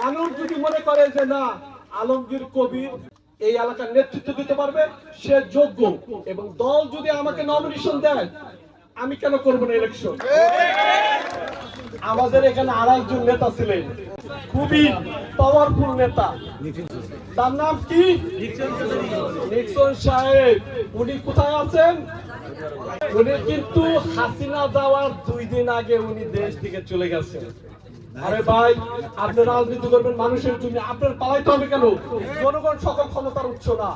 মানুষ যদি মনে করে যে না, আলমগীর কবির এই এলাকার নেতৃত্ব দিতে পারবে, সে যোগ্য। এবং দল যদি আমাকে নমিনেশন দেয়, আমি কেন করব না ইলেকশন আমাদের এখানে আর একজন নেতা ছিলেন। খুবই পাওয়ারফুল নেতা। তার নাম কি? নিক্সন সাহেব। উনি কোথায় আছেন? উনি কিন্তু হাসিনা যাওয়ার দুই দিন আগে উনি দেশ থেকে চলে গেছেন। আরে ভাই, আপনি রাজনীতি করবেন, মানুষের জন্য। আপনার পালাইতে হবে কেন? জনগণ সকল ক্ষমতার উৎস না।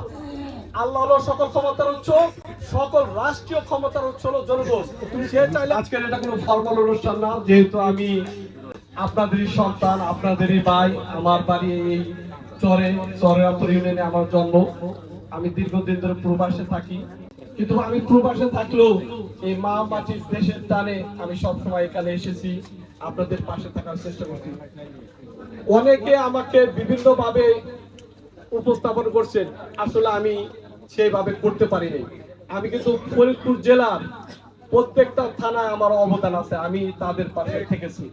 আল্লাহ সকল ক্ষমতার উৎস, সকল রাষ্ট্রীয় ক্ষমতার উৎস হলো জনগণ। সে চাইলে আজকের এটা কোনো ফর্মাল অনুষ্ঠান না, যেহেতু আমি আপনাদেরই সন্তান, আপনাদেরই ভাই, আমার বাড়ি এই চরে চরেরাপুর ইউনিয়নে আমার জন্ম। আমি দীর্ঘদিন ধরে প্রবাসে থাকি। কিন্তু আমি প্রবাসে থাকলেও এই মা মাটির দেশের টানে আমি সবসময় এখানে এসেছি। আপনাদের পাশে থাকার চেষ্টা করছি। অনেকে আমাকে বিভিন্ন ভাবে উপস্থাপন করছেন। আসলে আমি সেভাবে করতে পারিনি। আমি কিন্তু ফরিদপুর জেলার প্রত্যেকটা থানায় আমার অবদান আছে আমি তাদের পাশে থেকেছি।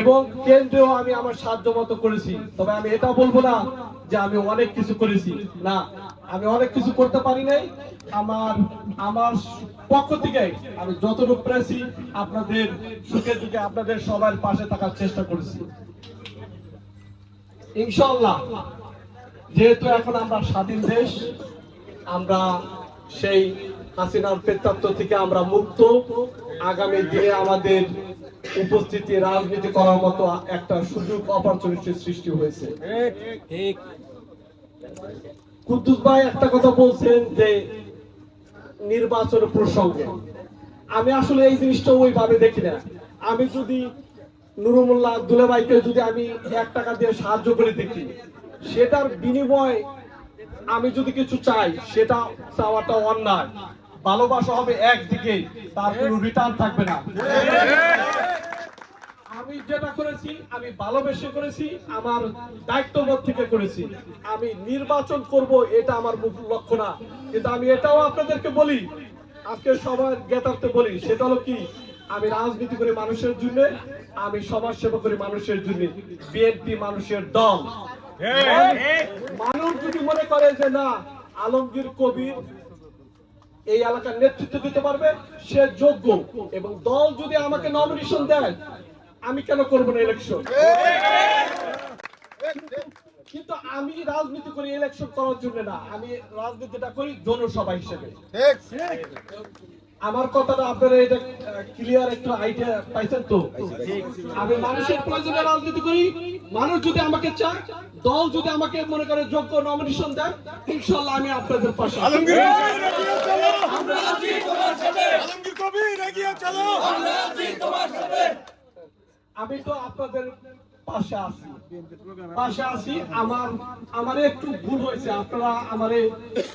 এবং কেন্দ্রেও আমি আমার সাধ্য মতো করেছি। তবে আমি এটা বলব না যে আমি অনেক কিছু করেছি। না আমি অনেক কিছু করতে পারি নাই। আমার আমার পক্ষ থেকে আমি যতটুকু পেরেছি আপনাদের সুখে দুঃখে আপনাদের সবার পাশে থাকার চেষ্টা করেছি। ইনশাল্লাহ যেহেতু এখন আমরা স্বাধীন দেশ আমরা সেই হাসিনার প্রেতাত্ব থেকে আমরা মুক্ত। আগামী দিনে আমাদের উপস্থিতি, রাজনীতি করার মতো একটা সুযোগ অপরচুনিটির সৃষ্টি হয়েছে। কুদ্দুস ভাই একটা কথা বলছেন যে নির্বাচন প্রসঙ্গে। আমি আসলে এই জিনিসটা ওইভাবে দেখি না। আমি যদি নুরুমুল্লাহ দুলাভাইকে যদি আমি এক টাকা দিয়ে সাহায্য করে দেখি, সেটার বিনিময় আমি যদি কিছু চাই, সেটা চাওয়াটা অন্যায়। ভালোবাসা হবে একদিকে, তার কোনো রিটার্ন থাকবে না। আমি যেটা করেছি, আমি ভালোবেসে করেছি, আমার দায়িত্ববোধ থেকে করেছি। আমি নির্বাচন করব, এটা আমার মূল লক্ষ্য না। কিন্তু আমি এটাও আপনাদেরকে বলি, আজকে সবার জ্ঞাতার্থে বলি, সেটা হলো কি, আমি রাজনীতি করি মানুষের জন্য, আমি সমাজ সেবা করি মানুষের জন্য। বিএনপি মানুষের দল। মানুষ যদি মনে করে যে না, আলমগীর কবির এই এলাকার নেতৃত্ব দিতে পারবে, সে যোগ্য। এবং দল যদি আমাকে নমিনেশন দেয়, আমি কেন করব না ইলেকশন কিন্তু আমি রাজনীতি করি ইলেকশন করার জন্য না, আমি রাজনীতিটা করি জনসভা হিসেবে। আমার কথাটা আপনারা এটা ক্লিয়ার একটু আইডিয়া পাইছেন তো? আমি মানুষের প্রয়োজনে রাজনীতি করি। মানুষ যদি আমাকে চায় দল যদি আমাকে মনে করে যোগ্য নমিনেশন দেয় ইনশাল্লাহ আমি আপনাদের পাশে আমি তো আপনাদের পাশে আছি। পাশে আছি আমার আমার একটু ভুল হয়েছে আপনারা আমারে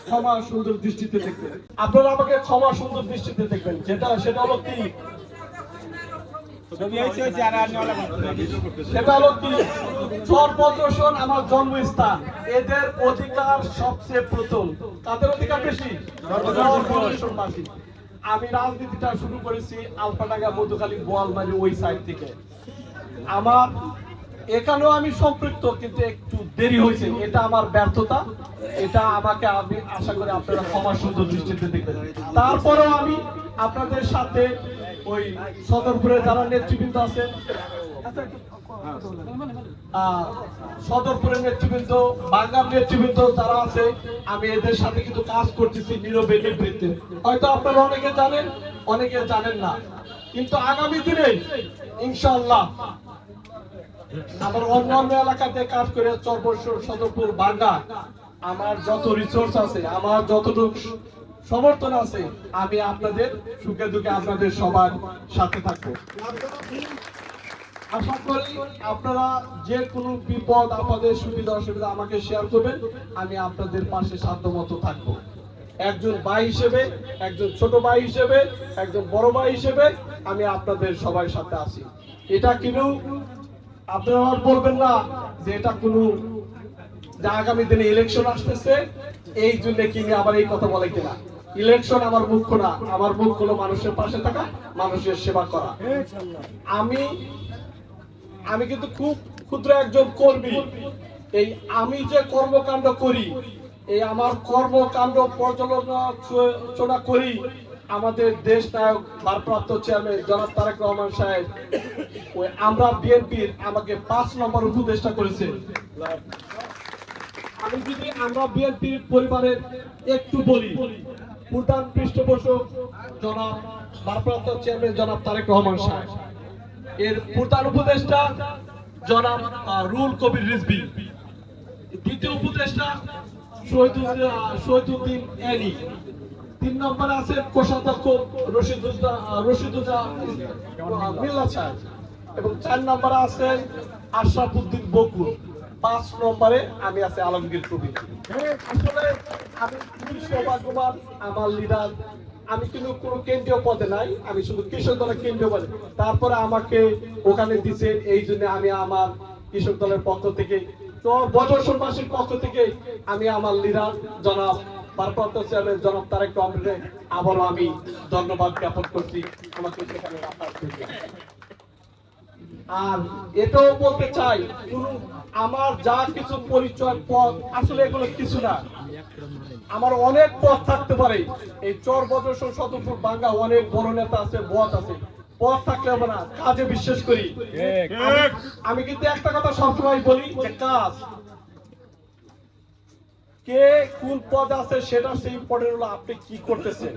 ক্ষমা সুন্দর দৃষ্টিতে দেখবেন। আপনারা আমাকে ক্ষমা সুন্দর দৃষ্টিতে দেখবেন যেটা সেটা হলো কি? সেটা হলো কি? চরপদ্রসন আমার জন্মস্থান। এদের অধিকার সবচেয়ে প্রথম। কাদের অধিকার বেশি? আমি রাজনীতিটা শুরু করেছি আলপাডাঙ্গা মধুখালী বোয়ালমারি ওই সাইড থেকে। আমার এখানেও আমি সম্পৃক্ত, কিন্তু একটু দেরি হয়েছে। এটা আমার ব্যর্থতা। এটা আমাকে আমি আশা করি আপনারা ক্ষমা সুন্দর দৃষ্টিতে দেখবেন। তারপরেও আমি আপনাদের সাথে ওই সদরপুরে যারা নেতৃবৃন্দ আছে সদরপুরের নেতৃবৃন্দ, বাংলার নেতৃবৃন্দ যারা আছে, আমি এদের সাথে কিন্তু কাজ করতেছি নীরবে নিবৃত্তে। হয়তো আপনারা অনেকে জানেন অনেকে জানেন না। কিন্তু আগামী দিনে এলাকাতে কাজ করে সদরপুর বাঙ্গা আমার যত রিসোর্স আছে, আমার যতটুকু সমর্থন আছে, আমি আপনাদের সুখে দুঃখে আপনাদের সবার সাথে থাকব। আশা করি আপনারা যে কোনো বিপদ আপনাদের সুবিধা, অসুবিধা আমাকে শেয়ার করবেন, আমি আপনাদের পাশে সাধ্যমতো থাকব। একজন ভাই হিসেবে, একজন ছোট ভাই হিসেবে, একজন বড় ভাই হিসেবে আমি আপনাদের সবার সাথে আছি। এটা কিন্তু আপনারা আর বলবেন না যে এটা আগামী দিনে ইলেকশন আসতেছে, এই জন্য কিনে আবার এই কথা বলে কিনা? ইলেকশন আমার মুখ্য না, আমার হলো মানুষের পাশে থাকা, মানুষের সেবা করা। আমি আমি কিন্তু খুব ক্ষুদ্র একজন কর্মী। এই আমি যে কর্মকাণ্ড করি, এই আমার কর্মকাণ্ড পর্যালোচনা করি আমাদের দেশ নায়ক, ভারপ্রাপ্ত চেয়ারম্যান জনাব তারেক রহমান সাহেব, ওই আমরা বিএনপির আমাকে পাঁচ নম্বর উপদেষ্টা করেছে। আমি যদি আমরা বিএনপির পরিবারের একটু বলি, প্রধান পৃষ্ঠপোষক জনাব, ভারপ্রাপ্ত চেয়ারম্যান জনাব তারেক রহমান সাহেব, এর প্রধান উপদেষ্টা জনাব রুল কবির রিজবি দ্বিতীয় উপদেষ্টা শহীদুদ্দিন শহীদুদ্দিন এনি তিন নম্বরে আছে কোষাধ্যক্ষ মিল্লা সাহেব। এবং চার নম্বরে আছেন আশরাফ উদ্দিন বকুল। পাঁচ নম্বরে আমি আছি আলমগীর কবির আসলে আমি আমার লিডার। আমি কিন্তু কোনো কেন্দ্রীয় পদে নাই, আমি শুধু কৃষক দলের কেন্দ্রীয় পদে। তারপরে আমাকে ওখানে দিচ্ছেন, এই জন্য আমি আমার কৃষক দলের পক্ষ থেকে বদর্শনবাসীর পক্ষ থেকে আমি আমার লিডার জনাব ভারপ্রাপ্ত চেয়ারম্যান জনাব তারেক রহমানকে আবারও আমি ধন্যবাদ জ্ঞাপন করছি। আমাকে সেখানে রাখার জন্য। আর এটাও বলতে চাই কোন আমার যা কিছু পরিচয় পদ আসলে এগুলো কিছু না। আমার অনেক পথ থাকতে পারে। এই চর বদর্শন সদরপুর বাঙ্গা অনেক বড় নেতা আছে পথ আছে। পথ থাকলে হবে না কাজে বিশ্বাস করি। আমি- আমি কিন্তু একটা কথা সবসময় বলি যে কাজ কে কোন পদ আছে সেটা ইম্পর্টেন্ট হলো আপনি কি করতেছেন।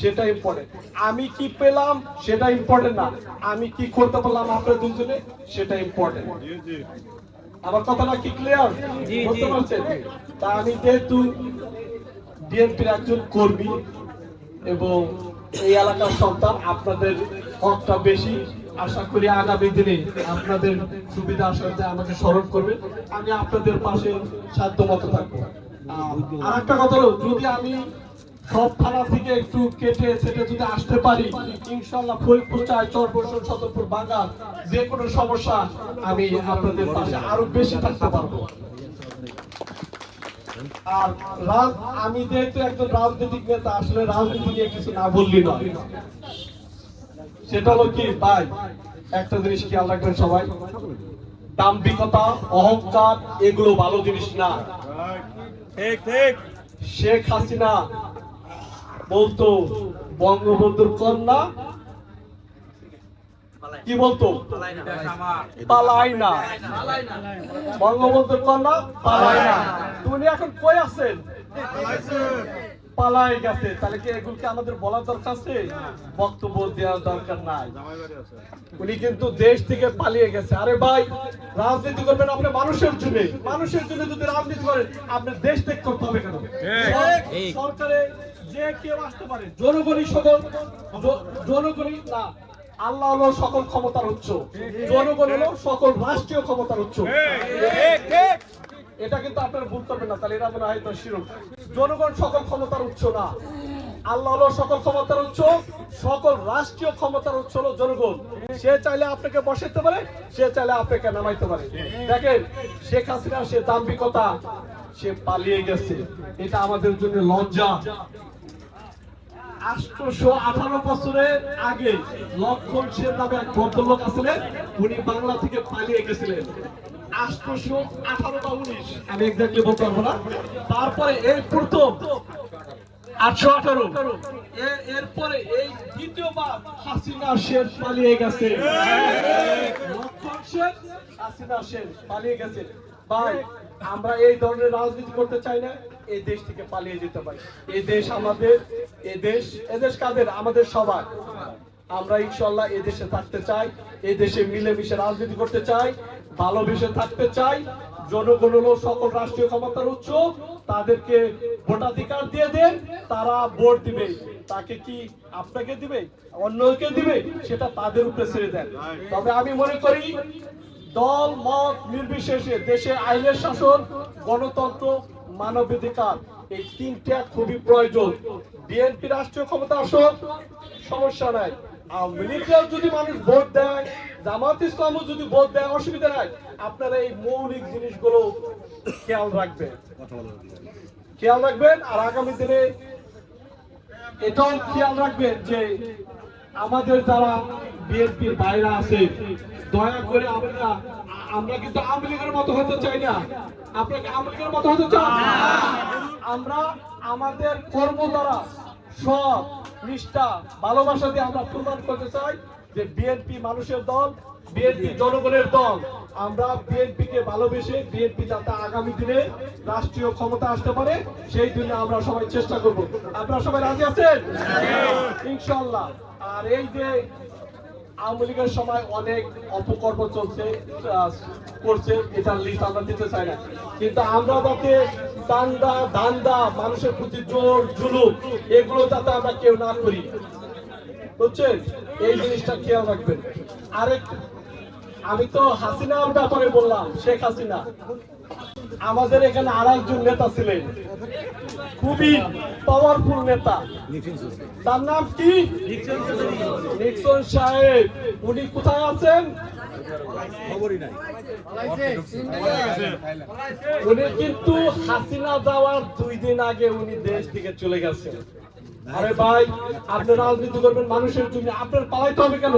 সেটা ইম্পর্টেন্ট আমি কি পেলাম সেটা ইম্পর্টেন্ট না। আমি কি করতে পারলাম আপনার দুজনে সেটা ইম্পর্টেন্ট আমার কথাটা কি ক্লিয়ার বুঝতে পারছেন? তা আমি যেহেতু বিএনপির একজন কর্মী এবং এই এলাকার সন্তান আপনাদের হকটা বেশি। আশা করি আগামী দিনে আপনাদের সুবিধা আসাতে আমাকে স্মরণ করবেন আমি আপনাদের পাশে সাধ্য মতো থাকব। কথা হলো, যদি আমি সব থানা থেকে একটু কেটে সেটে যদি আসতে পারি, ইনশাল্লাহ ফরিদপুর সদরপুর বাগান যে কোনো সমস্যা আমি আপনাদের পাশে আরও বেশি থাকতে পারব। আর আমি যেহেতু একজন রাজনৈতিক নেতা, আসলে রাজনীতি নিয়ে কিছু না বললি নয়। সেটা হলো কি, ভাই, একটা জিনিস খেয়াল রাখবেন সবাই, দাম্ভিকতা, অহংকার, এগুলো ভালো জিনিস না। ঠিক ঠিক। শেখ হাসিনা বলতো বঙ্গবন্ধুর কন্যা কি বলতো? পালাই না। বঙ্গবন্ধুর কন্যা পালাই না। তুমি এখন কই আছেন? পালাই গেছে। তাহলে কি এগুলোকে আমাদের বলার দরকার আছে? বক্তব্য দেওয়ার দরকার নাই। উনি কিন্তু দেশ থেকে পালিয়ে গেছে। আরে ভাই রাজনীতি করবেন আপনি মানুষের জন্য। মানুষের জন্য যদি রাজনীতি করেন আপনি দেশ ত্যাগ করতে হবে কেন? সরকারে যে কেউ আসতে পারে জনগণই সকল জনগণই না আল্লাহ হলো সকল ক্ষমতার উৎস। জনগণ হলো সকল রাষ্ট্রীয় ক্ষমতার উৎস। ঠিক। ঠিক। এটা কিন্তু আপনারা ভুল করবেন না তাহলে এটা মনে হয় তো শিরক জনগণ সকল ক্ষমতার উৎস না। আল্লাহ হলো সকল ক্ষমতার উৎস, সকল রাষ্ট্রীয় ক্ষমতার উৎস হলো জনগণ। সে চাইলে আপনাকে বসাইতে পারে, সে চাইলে আপনাকে নামাইতে পারে। দেখেন, শেখ হাসিনা সে দাম্ভিকতা, সে পালিয়ে গেছে। এটা আমাদের জন্য লজ্জা। আটশোশো আঠারো বছরের আগে লক্ষণ সেন নামে এক ভদ্রলোক আছিলেন উনি বাংলা থেকে পালিয়ে গেছিলেন। আঠারো তারপরে এই প্রথম আটশো আঠারো। এরপরে এই দ্বিতীয়বার হাসিনা শের পালিয়ে গেছে। হাসিনা শের পালিয়ে গেছে। ভাই, আমরা এই ধরনের রাজনীতি করতে চাই না, এই দেশ থেকে পালিয়ে যেতে পারি। এই দেশ আমাদের, এই দেশ এদেশ কাদের? আমাদের সবার। আমরা ইনশাল্লাহ এই দেশে থাকতে চাই, এই দেশে মিলেমিশে রাজনীতি করতে চাই। ভালোবেসে থাকতে চাই। জনগণ হলো সকল রাষ্ট্রীয় ক্ষমতার উৎস। তাদেরকে ভোটাধিকার দিয়ে দেন, তারা ভোট দিবে। তাকে কি আপনাকে দিবে, অন্যকে দিবে, সেটা তাদের উপরে ছেড়ে দেন। তবে আমি মনে করি, দল, মত নির্বিশেষে দেশে আইনের শাসন, গণতন্ত্র, মানবাধিকার, এই তিনটা খুবই প্রয়োজন। বিএনপি রাষ্ট্রীয় ক্ষমতা আসুক, সমস্যা নাই। যদি মানুষ ভোট দেয়, জামাত ইসলামও যদি ভোট দেয়, অসুবিধা নাই। আপনারা এই মৌলিক জিনিসগুলো খেয়াল রাখবেন। খেয়াল রাখবেন, আর আগামী দিনে এটাও খেয়াল রাখবেন যে আমাদের যারা বিএনপির বাইরে আছে, দয়া করে আমরা আমরা কিন্তু লীগের মতো হতে চাই না। আপনাকে লীগের মতো হতে চাই আমরা আমাদের কর্ম দ্বারা সব নিষ্ঠা ভালোবাসা দিয়ে আমরা প্রমাণ করতে চাই যে বিএনপি মানুষের দল বিএনপি জনগণের দল। আমরা বিএনপি কে ভালোবেসে বিএনপি যাতে আগামী দিনে রাষ্ট্রীয় ক্ষমতা আসতে পারে সেই জন্য আমরা সবাই চেষ্টা করব। আপনারা সবাই রাজি আছেন? ইনশাল্লাহ। আর এই যে আওয়ামী লীগের সময় অনেক অপকর্ম চলছে করছে, এটার লিস্ট আমরা দিতে চাই না। কিন্তু আমরা দান্দা দান্দা মানুষের প্রতি জোর, জুলুম, এগুলো যাতে আমরা কেউ না করি। বুঝছেন? এই জিনিসটা খেয়াল রাখবেন। আরেক আমি তো হাসিনার ব্যাপারে বললাম, শেখ হাসিনা। আমাদের এখানে আর একজন নেতা ছিলেন। খুবই পাওয়ারফুল নেতা। তার নাম কি? নিক্সন সাহেব। উনি কোথায় আছেন? উনি কিন্তু হাসিনা যাওয়ার দুই দিন আগে উনি দেশ থেকে চলে গেছেন। আরে ভাই, আপনি রাজনীতি করবেন মানুষের জন্য। আপনার পালাইতে হবে কেন?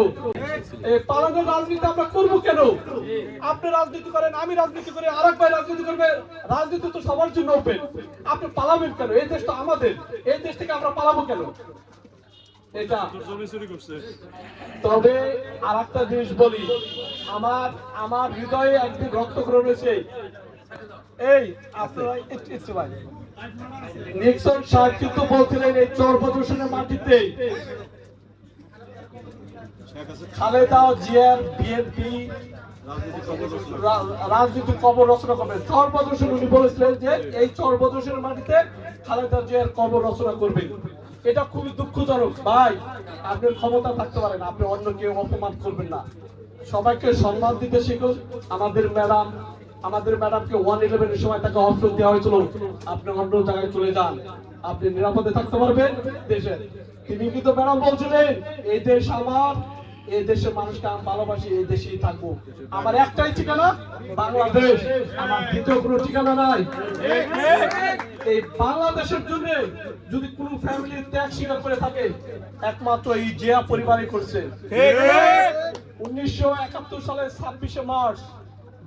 পালানোর রাজনীতি আমরা কেন? আপনি রাজনীতি করেন, আমি রাজনীতি করি, আরেক ভাই রাজনীতি করবে। রাজনীতি তো সবার জন্য ওপেন আপনি পালাবেন কেন? এই দেশটা আমাদের। এই দেশ থেকে আমরা পালাবো কেন? তবে আর একটা জিনিস বলি, আমার আমার হৃদয়ে একদিন রক্তক্ষরণ হয়েছে। এই, আপনারা ভাই নিক্সন সাহেব কিন্তু বলছিলেন এই চর প্রদর্শনের মাটিতে। খালেদা জিয়ার বিএনপি রাজনীতির কবর রচনা করবেন চর প্রদর্শন উনি বলেছিলেন যে এই চর প্রদর্শনের মাটিতে খালেদা জিয়ার কবর রচনা করবেন এটা খুবই দুঃখজনক। ভাই আপনার ক্ষমতা থাকতে পারেন, আপনি অন্য কেউ অপমান করবেন না। সবাইকে সম্মান দিতে শিখুন। আমাদের ম্যাডাম আমাদের ম্যাডামকে ওয়ান ইলেভেনের সময় তাকে অপশন দেওয়া হয়েছিল। আপনি অন্য জায়গায় চলে যান। আপনি নিরাপদে থাকতে পারবেন দেশে। তিনি কিন্তু ম্যাডাম বলছিলেন এই দেশ আমার এই দেশের মানুষকে আমি ভালোবাসি এই দেশেই থাকব। আমার একটাই ঠিকানা বাংলাদেশ। আমার দ্বিতীয় কোনো ঠিকানা নাই। এই বাংলাদেশের জন্য যদি কোন ফ্যামিলি ত্যাগ স্বীকার করে থাকে একমাত্র এই জিয়া পরিবারই করছে। উনিশশো একাত্তর সালের ছাব্বিশে মার্চ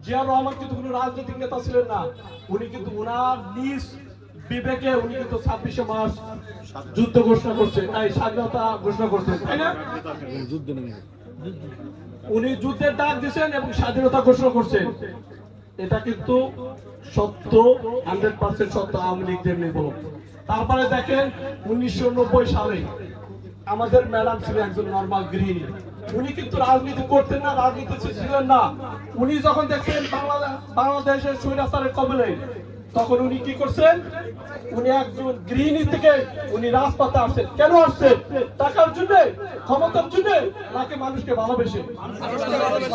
জিয়া রহমান কিন্তু কোনো রাজনৈতিক নেতা ছিলেন না। উনি কিন্তু উনার নিজ বিবেকে উনি কিন্তু ছাব্বিশে মার্চ যুদ্ধ ঘোষণা করছে। এই স্বাধীনতা ঘোষণা তাই না? উনি যুদ্ধের ডাক দিয়েছেন এবং স্বাধীনতা ঘোষণা করছেন। এটা কিন্তু সত্য, হান্ড্রেড পার্সেন্ট সত্য, আওয়ামী লীগ যেমনি তারপরে দেখেন উনিশশো নব্বই সালে আমাদের ম্যাডাম ছিলেন একজন নর্মাল গৃহিণী। উনি কিন্তু রাজনীতি করতেন না, রাজনীতি ছিলেন না। উনি যখন দেখছেন বাংলাদেশ বাংলাদেশের স্বৈরাচারের কবলে, তখন উনি কি করছেন? উনি একজন গৃহিণী থেকে উনি রাজপথে আসছেন। কেন আসছেন? টাকার জন্য, ক্ষমতার জন্য, নাকি মানুষকে ভালোবেসে।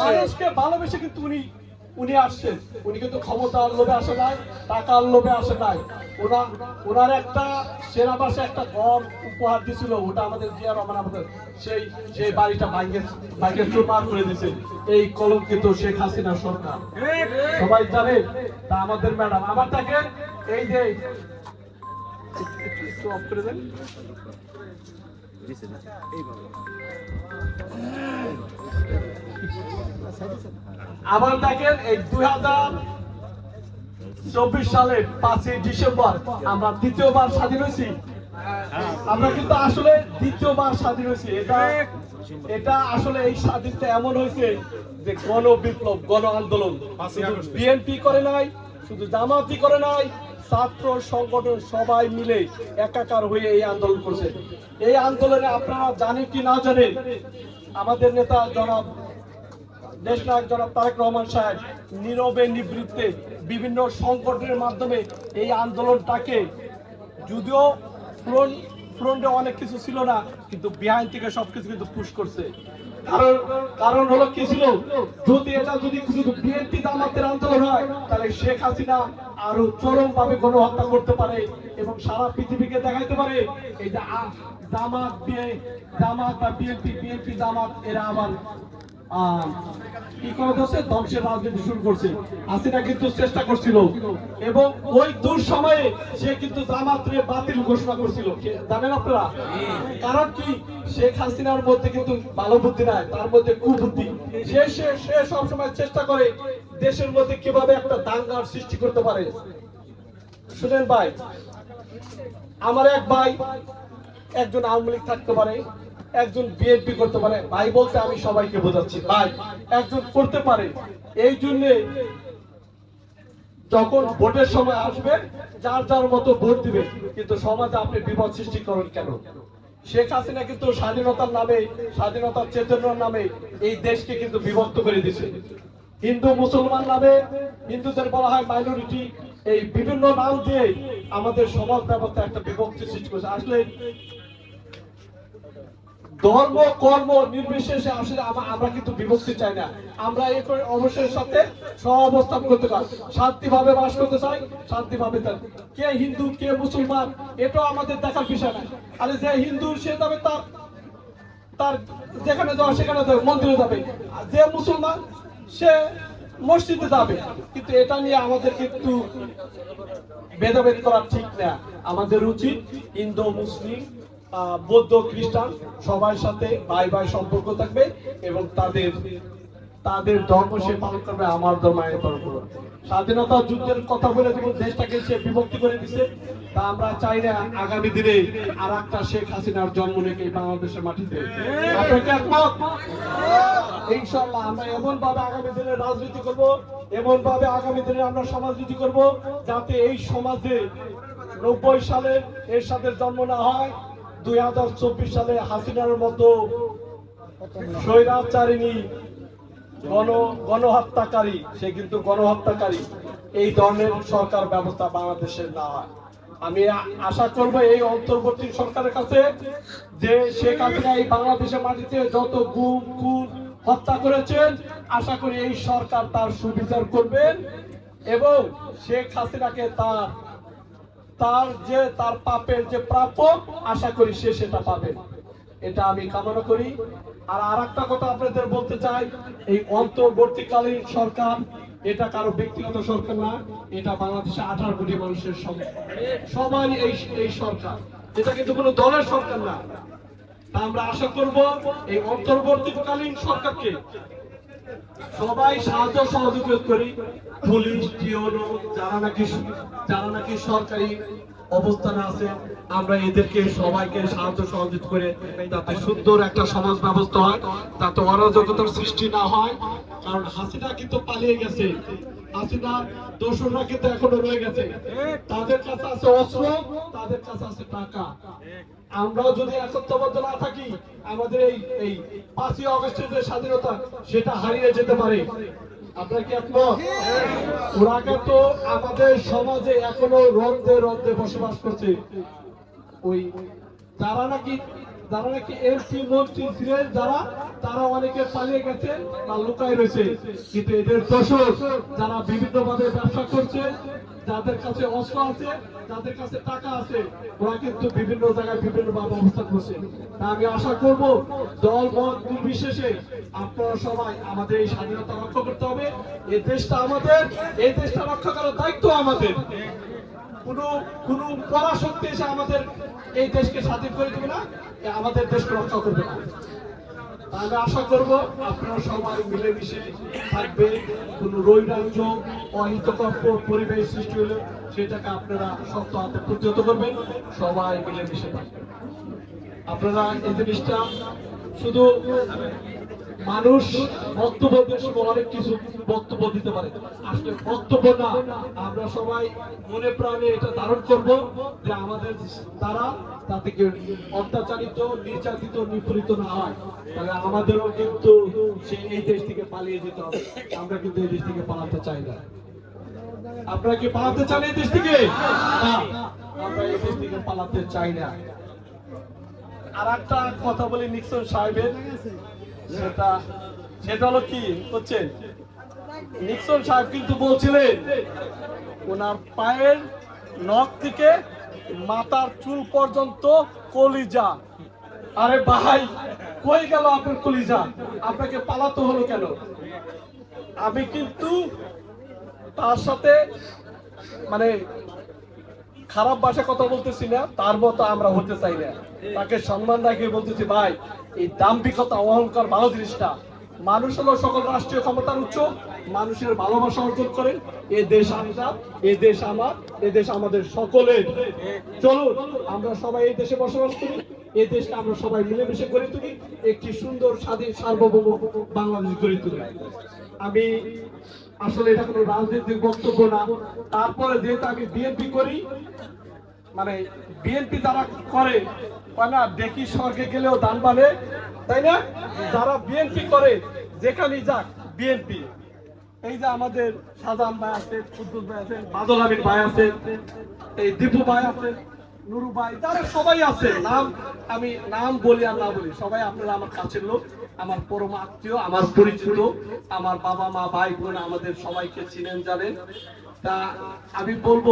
মানুষকে ভালোবেসে কিন্তু উনি উনি আসছেন। উনি কিন্তু ক্ষমতার লোভে আসে নাই টাকার লোভে আসে নাই। ওনা ওনার একটা সেনাবাসে একটা ঘর উপহার দিছিল ওটা আমাদের জিয়া রহমান আমাদের সেই সেই বাড়িটা ভাঙ্গে ভাঙ্গে চুরমার করে দিয়েছে এই কলঙ্কিত শেখ হাসিনা সরকার। সবাই জানে তা আমাদের ম্যাডাম। আমার তাকে এই যে একটু করে দেন। আবার দেখেন এই দুই হাজার চব্বিশ সালে পাঁচই ডিসেম্বর আমরা দ্বিতীয়বার স্বাধীন হয়েছি। আমরা কিন্তু আসলে দ্বিতীয়বার স্বাধীন হয়েছি। এটা এটা আসলে এই স্বাধীনতা এমন হয়েছে যে গণ বিপ্লব গণ আন্দোলন। বিএনপি করে নাই শুধু জামাতি করে নাই ছাত্র সংগঠন সবাই মিলে একাকার হয়ে এই আন্দোলন করছে। এই আন্দোলনে আপনারা জানেন কি না জানেন? আমাদের নেতা জনাব দেশনায়ক জনাব তারেক রহমান সাহেব নীরবে নিবৃত্তে বিভিন্ন সংগঠনের মাধ্যমে এই আন্দোলনটাকে, যদিও ফ্রন্ট ফ্রন্টে অনেক কিছু ছিল না, কিন্তু বিহাইন্ড থেকে সবকিছু কিন্তু পুশ করছে। কারণ কারণ হলো কি ছিল? যদি এটা যদি শুধু বিএনপি জামাতের আন্দোলন হয়, তাহলে শেখ হাসিনা আরও চরম ভাবে গণহত্যা করতে পারে এবং সারা পৃথিবীকে দেখাইতে পারে, এই আ- জামাত বা বিএনপি বিএনপি জামাত, এরা আবার চেষ্টা কারণ কি? শেখ হাসিনার মধ্যে কিন্তু ভালো বুদ্ধি নাই, তার মধ্যে কুবুদ্ধি। সে সে সে সবসময় চেষ্টা করে দেশের মধ্যে কীভাবে একটা দাঙ্গার সৃষ্টি করতে পারে। শুনেন ভাই, আমার এক ভাই একজন আওয়ামী লীগ থাকতে পারে। একজন বিএনপি করতে পারে। ভাই বলতে আমি সবাইকে বোঝাচ্ছি, ভাই, একজন করতে পারে। এই জন্য যখন ভোটের সময় আসবে, যার যার মতো ভোট দিবে, কিন্তু সমাজে আপনি বিপদ সৃষ্টি করেন কেন? শেখ হাসিনা কিন্তু স্বাধীনতার নামে, স্বাধীনতার চেতনার নামে এই দেশকে কিন্তু বিভক্ত করে দিছে হিন্দু, মুসলমান নামে, হিন্দুদের বলা হয় মাইনরিটি এই বিভিন্ন নাম দিয়ে আমাদের সমাজ ব্যবস্থা একটা বিভক্তি সৃষ্টি করেছে। আসলে ধর্ম, কর্ম নির্বিশেষে আসলে আমরা কিন্তু বিভক্তি চাই না। আমরা এই করে অবশ্যই সাথে সহাবস্থান করতে চাই। শান্তিভাবে বাস করতে চাই, শান্তিভাবে থাকি। কে হিন্দু, কে মুসলমান, এটাও আমাদের দেখার বিষয় না। আরে যে হিন্দু, সে যাবে তার তার যেখানে যাওয়া সেখানে যাবে, মন্দিরে যাবে। যে মুসলমান, সে মসজিদে যাবে। কিন্তু এটা নিয়ে আমাদের কিন্তু ভেদাভেদ করা ঠিক না। আমাদের উচিত হিন্দু, মুসলিম বৌদ্ধ খ্রিস্টান সবার সাথে ভাই ভাই সম্পর্ক থাকবে এবং তাদের তাদের ধর্ম সে পালন করবে, আমার ধর্ম আমি পালন করব। স্বাধীনতা যুদ্ধের কথা বলে যখন দেশটাকে সে বিভক্তি করে দিচ্ছে তা আমরা চাই না আগামী দিনে আর একটা শেখ হাসিনার জন্ম নেই বাংলাদেশের মাটিতে। ইনশাল্লাহ আমরা এমন ভাবে আগামী দিনে রাজনীতি করব এমন ভাবে আগামী দিনে আমরা সমাজনীতি করব, যাতে এই সমাজে নব্বই সালে এর সাথে জন্ম না হয় দুই হাজার চব্বিশ সালে হাসিনার মতো স্বৈরাচারিণী গণ গণহত্যাকারী, সে কিন্তু গণহত্যাকারী। এই ধরনের সরকার ব্যবস্থা বাংলাদেশের না হয়। আমি আশা করব এই অন্তর্বর্তী সরকারের কাছে যে শেখ হাসিনা এই বাংলাদেশের মাটিতে যত গুম, খুন, হত্যা করেছেন, আশা করি এই সরকার তার সুবিচার করবেন এবং শেখ হাসিনাকে তার তার যে, তার পাপের যে প্রাপ্য আশা করি সে সেটা পাবে। এটা আমি কামনা করি। আর আর একটা কথা আপনাদের বলতে চাই, এই অন্তর্বর্তীকালীন সরকার এটা কারও ব্যক্তিগত সরকার না, এটা বাংলাদেশে আঠারো কোটি মানুষের সব- সবাই এই এই সরকার। এটা কিন্তু কোনো দলের সরকার না। আমরা আশা করব এই অন্তর্বর্তীকালীন সরকারকে সবাই সাহায্য সহযোগিতা করি। পুলিশ যারা নাকি যারা নাকি সরকারি অবস্থানে আছে। আমরা এদেরকে সবাইকে সাহায্য সহযোগিতা করে যাতে সুন্দর একটা সমাজ ব্যবস্থা হয়, যাতে অরাজকতার সৃষ্টি না হয়। কারণ হাসিনা কিন্তু পালিয়ে গেছে। কিন্তু এখনও রয়ে গেছে। তাদের কাছে আছে অস্ত্র, তাদের কাছে আছে টাকা। আমরাও যদি একত্রবদ্ধ না থাকি, আমাদের এই এই পাঁচই অগস্টের যে স্বাধীনতা, সেটা হারিয়ে যেতে পারে। নাকি যারা নাকি ছিলেন, যারা তারা অনেকে পালিয়ে বা লুকায় রয়েছে। কিন্তু এদের দশক যারা বিভিন্ন ভাবে ব্যবসা করছে যাদের কাছে অস্ত্র আছে, যাদের কাছে টাকা আছে, ওরা কিন্তু বিভিন্ন জায়গায় বিভিন্ন ভাবে অবস্থান করছে। তা আমি আশা করব দল, মত নির্বিশেষে আপনারা সবাই আমাদের এই স্বাধীনতা রক্ষা করতে হবে। এই দেশটা আমাদের, এই দেশটা রক্ষা করার দায়িত্ব আমাদের। কোনো কোনো পরাশক্তি এসে আমাদের এই দেশকে স্বাধীন করে দেবে না আমাদের দেশকে রক্ষা করবে না। তা আমি আশা করব আপনারা সবাই মিলেমিশে থাকবে। কোনো রৈরাজ্য অহিতকর পরিবেশ সৃষ্টি হলে সেটাকে আপনারা শক্ত হাতে প্রতিহত করবেন। সবাই মিলেমিশে থাকবেন আপনারা এই জিনিসটা শুধু মানুষ বক্তব্য সময় অনেক কিছু বক্তব্য দিতে পারে। আসলে বক্তব্য না, আমরা সবাই মনে প্রাণে এটা ধারণ করব যে আমাদের তারা তাতে কেউ অত্যাচারিত, নির্যাতিত, নিপীড়িত না হয়। তাহলে আমাদেরও কিন্তু সে এই দেশ থেকে পালিয়ে যেতে হবে। আমরা কিন্তু এই দেশ থেকে পালাতে চাই না। আপনারা কি পালাতে চান এই দেশ থেকে? আমরা এই দেশ থেকে পালাতে চাই না। আর একটা কথা বলি নিক্সন সাহেবের। সেটা সেটা হলো কি হচ্ছেন নিক্সন সাহেব কিন্তু বলছিলেন, ওনার পায়ের নখ থেকে মাথার চুল পর্যন্ত কলিজা। আরে ভাই, কই গেল আপনার কলিজা? আপনাকে পালাতে হলো কেন? আমি কিন্তু তার সাথে মানে খারাপ ভাষা কথা বলতেছি না, তার মতো আমরা হতে চাই না। তাকে সম্মান রাখিয়ে বলতেছি, ভাই, এই দাম্ভিকতা অহংকার ভালো জিনিসটা মানুষ হলো সকল রাষ্ট্রীয় ক্ষমতার উচ্চ মানুষের ভালোবাসা অর্জন করেন এ দেশ আমরা এ দেশ আমার। এ দেশ আমাদের সকলের। চলুন, আমরা সবাই এই দেশে বসবাস করি। এই দেশকে আমরা সবাই মিলেমিশে গড়ে তুলি, একটি সুন্দর, স্বাধীন, সার্বভৌম বাংলাদেশ গড়ে তুলি। আমি আসলে এটা কোনো রাজনৈতিক বক্তব্য না। তারপরে যেহেতু আমি বিএনপি করি মানে বিএনপি যারা করে না? দেখি স্বর্গে গেলেও দান বানে তাই না? যারা বিএনপি করে, যেখানেই যাক বিএনপি এই যে আমাদের সাজান ভাই আছে, কুদ্দুস ভাই আছে, বাদল আমিন ভাই আছে, এই দীপু ভাই আছে, নুরু ভাই, যারা সবাই আছে, নাম আমি নাম বলি আর না বলি, সবাই আপনারা আমার কাছের লোক, আমার পরম আত্মীয়, আমার পরিচিত, আমার বাবা মা, ভাই বোন আমাদের সবাইকে চিনেন, জানেন। তা আমি বলব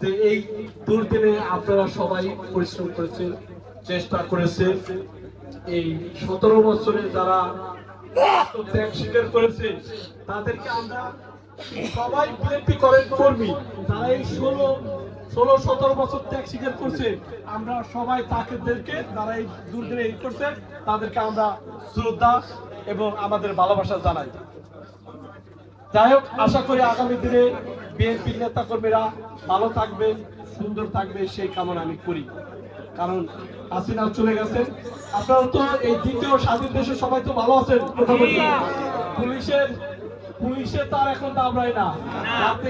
যে এই দুর্দিনে আপনারা সবাই পরিশ্রম করেছেন, চেষ্টা করেছেন। এই সতেরো বছরে যারা ত্যাগ স্বীকার করেছে। তাদেরকে আমরা সবাই বিএনপি করেন কর্মী। যারা এই ষোলো ষোলো, সতেরো বছর ত্যাগ স্বীকার করছে। আমরা সবাই যারা এই এই করছে, তাদেরকে আমরা শ্রদ্ধা এবং আমাদের ভালোবাসা জানাই। যাই হোক, আশা করি আগামী দিনে বিএনপির নেতা কর্মীরা ভালো থাকবে সুন্দর থাকবে সেই কামনা আমি করি। কারণ হাসিনা চলে গেছেন আপনারা তো এই দ্বিতীয় স্বাধীন দেশে সবাই তো ভালো আছেন পুলিশের পুলিশের তার এখন দাবড়ায় না। রাতে